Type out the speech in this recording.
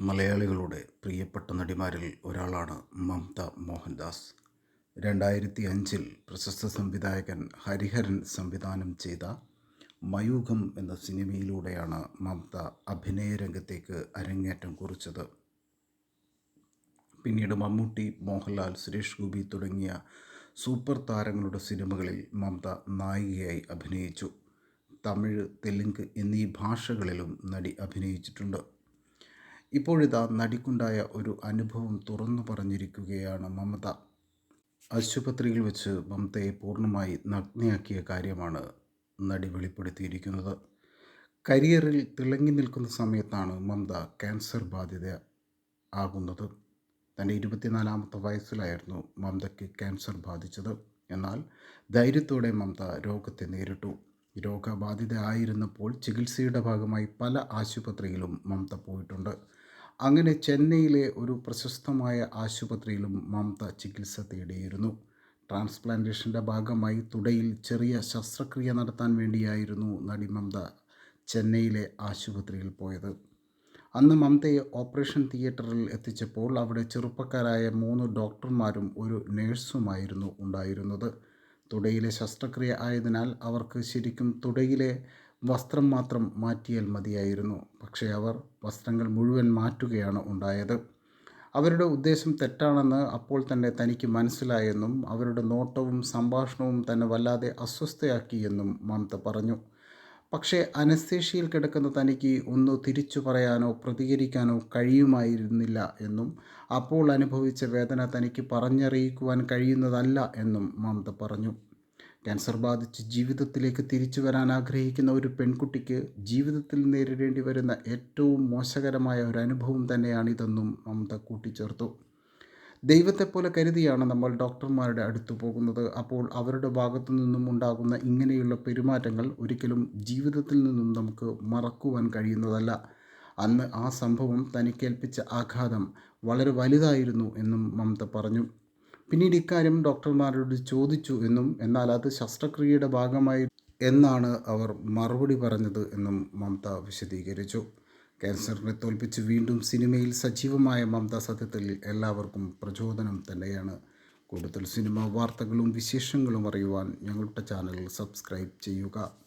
മലയാളികളുടെ പ്രിയപ്പെട്ട നടിമാരിൽ ഒരാളാണ് മമത മോഹൻദാസ്. രണ്ടായിരത്തി അഞ്ചിൽ പ്രശസ്ത സംവിധായകൻ ഹരിഹരൻ സംവിധാനം ചെയ്ത മയൂഖം എന്ന സിനിമയിലൂടെയാണ് മമത അഭിനയ രംഗത്തേക്ക് അരങ്ങേറ്റം കുറിച്ചത്. പിന്നീട് മമ്മൂട്ടി മോഹൻലാൽ സുരേഷ് ഗോപി തുടങ്ങിയ സൂപ്പർ താരങ്ങളുടെ സിനിമകളിൽ മമത നായികയായി അഭിനയിച്ചു. തമിഴ് തെലുങ്ക് എന്നീ ഭാഷകളിലും നടി അഭിനയിച്ചിട്ടുണ്ട്. ഇപ്പോഴിതാ നടിക്കുണ്ടായ ഒരു അനുഭവം തുറന്നു പറഞ്ഞിരിക്കുകയാണ് മമത. ആശുപത്രിയിൽ വെച്ച് മമതയെ പൂർണമായി നഗ്നയാക്കിയ കാര്യമാണ് നടി വെളിപ്പെടുത്തിയിരിക്കുന്നത്. കരിയറിൽ തിളങ്ങി നിൽക്കുന്ന സമയത്താണ് മമത ക്യാൻസർ ബാധിത ആകുന്നത്. തന്റെ ഇരുപത്തിനാലാമത്തെ വയസ്സിലായിരുന്നു മമതയ്ക്ക് ക്യാൻസർ ബാധിച്ചത്. എന്നാൽ ധൈര്യത്തോടെ മമത രോഗത്തെ നേരിട്ടു. രോഗബാധിതയായിരുന്നപ്പോൾ ചികിത്സയുടെ ഭാഗമായി പല ആശുപത്രിയിലും മമത പോയിട്ടുണ്ട്. അങ്ങനെ ചെന്നൈയിലെ ഒരു പ്രശസ്തമായ ആശുപത്രിയിലും മമത ചികിത്സ തേടിയിരുന്നു. ട്രാൻസ്പ്ലാന്റേഷന്റെ ഭാഗമായി തുടയിൽ ചെറിയ ശസ്ത്രക്രിയ നടത്താൻ വേണ്ടിയായിരുന്നു നടി മമത ചെന്നൈയിലെ ആശുപത്രിയിൽ പോയത്. അന്ന് മമതയെ ഓപ്പറേഷൻ തിയേറ്ററിൽ എത്തിച്ചപ്പോൾ അവിടെ ചെറുപ്പക്കാരായ മൂന്ന് ഡോക്ടർമാരും ഒരു നേഴ്സുമായിരുന്നു ഉണ്ടായിരുന്നത്. തുടയിലെ ശസ്ത്രക്രിയ ആയതിനാൽ അവർക്ക് ശരിക്കും തുടയിലെ വസ്ത്രം മാത്രം മാറ്റിയാൽ മതിയായിരുന്നു. പക്ഷേ അവർ വസ്ത്രങ്ങൾ മുഴുവൻ മാറ്റുകയാണ് ഉണ്ടായത്. അവരുടെ ഉദ്ദേശം തെറ്റാണെന്ന് അപ്പോൾ തന്നെ തനിക്ക് മനസ്സിലായെന്നും അവരുടെ നോട്ടവും സംഭാഷണവും തന്നെ വല്ലാതെ അസ്വസ്ഥയാക്കിയെന്നും മമത പറഞ്ഞു. പക്ഷേ അനസ്തേഷ്യയിൽ കിടക്കുന്ന തനിക്ക് ഒന്ന് തിരിച്ചു പറയാനോ പ്രതികരിക്കാനോ കഴിയുമായിരുന്നില്ല എന്നും അപ്പോൾ അനുഭവിച്ച വേദന തനിക്ക് പറഞ്ഞറിയിക്കുവാൻ കഴിയുന്നതല്ല എന്നും മമത പറഞ്ഞു. ക്യാൻസർ ബാധിച്ച് ജീവിതത്തിലേക്ക് തിരിച്ചു വരാൻ ആഗ്രഹിക്കുന്ന ഒരു പെൺകുട്ടിക്ക് ജീവിതത്തിൽ നേരിടേണ്ടി വരുന്ന ഏറ്റവും മോശകരമായ ഒരു അനുഭവം തന്നെയാണിതെന്നും മമത കൂട്ടിച്ചേർത്തു. ദൈവത്തെപ്പോലെ കരുതിയാണ് നമ്മൾ ഡോക്ടർമാരുടെ അടുത്ത് പോകുന്നത്. അപ്പോൾ അവരുടെ ഭാഗത്തു നിന്നും ഉണ്ടാകുന്ന ഇങ്ങനെയുള്ള പെരുമാറ്റങ്ങൾ ഒരിക്കലും ജീവിതത്തിൽ നിന്നും നമുക്ക് മറക്കുവാൻ കഴിയുന്നതല്ല. അന്ന് ആ സംഭവം തനിക്കേൽപ്പിച്ച ആഘാതം വളരെ വലുതായിരുന്നു എന്നും മമത പറഞ്ഞു. പിന്നീട് ഇക്കാര്യം ഡോക്ടർമാരോട് ചോദിച്ചു എന്നും എന്നാൽ അത് ശസ്ത്രക്രിയയുടെ ഭാഗമായി എന്നാണ് അവർ മറുപടി പറഞ്ഞത് എന്നും മമത വിശദീകരിച്ചു. ക്യാൻസറിനെ തോൽപ്പിച്ച് വീണ്ടും സിനിമയിൽ സജീവമായ മമത സത്യത്തിൽ എല്ലാവർക്കും പ്രചോദനം തന്നെയാണ്. കൂടുതൽ സിനിമ വാർത്തകളും വിശേഷങ്ങളും അറിയുവാൻ ഞങ്ങളുടെ ചാനൽ സബ്സ്ക്രൈബ് ചെയ്യുക.